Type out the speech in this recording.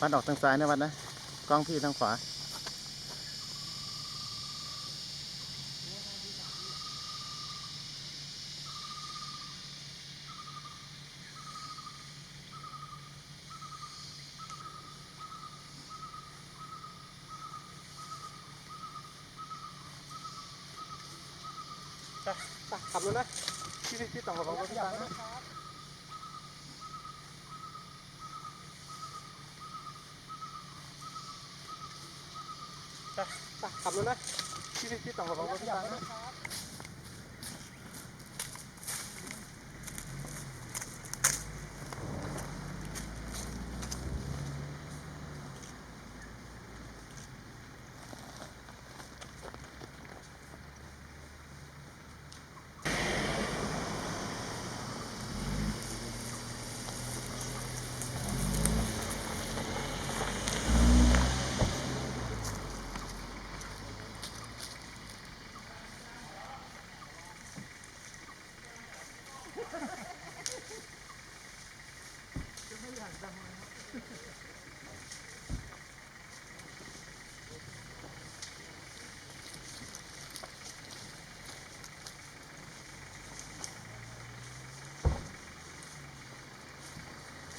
วัดออกทางซ้ายนะวัดนะ กล้องพี่ทางขวา ไปไปขับรถเลยพี่พี่พี่ต้องระวังรถพี่ตามนะ ไปไปขับรถนะพี่พี่พี่ต้องระวังรถพี่ต่อนะ จะไม่อยากดังเลยครับ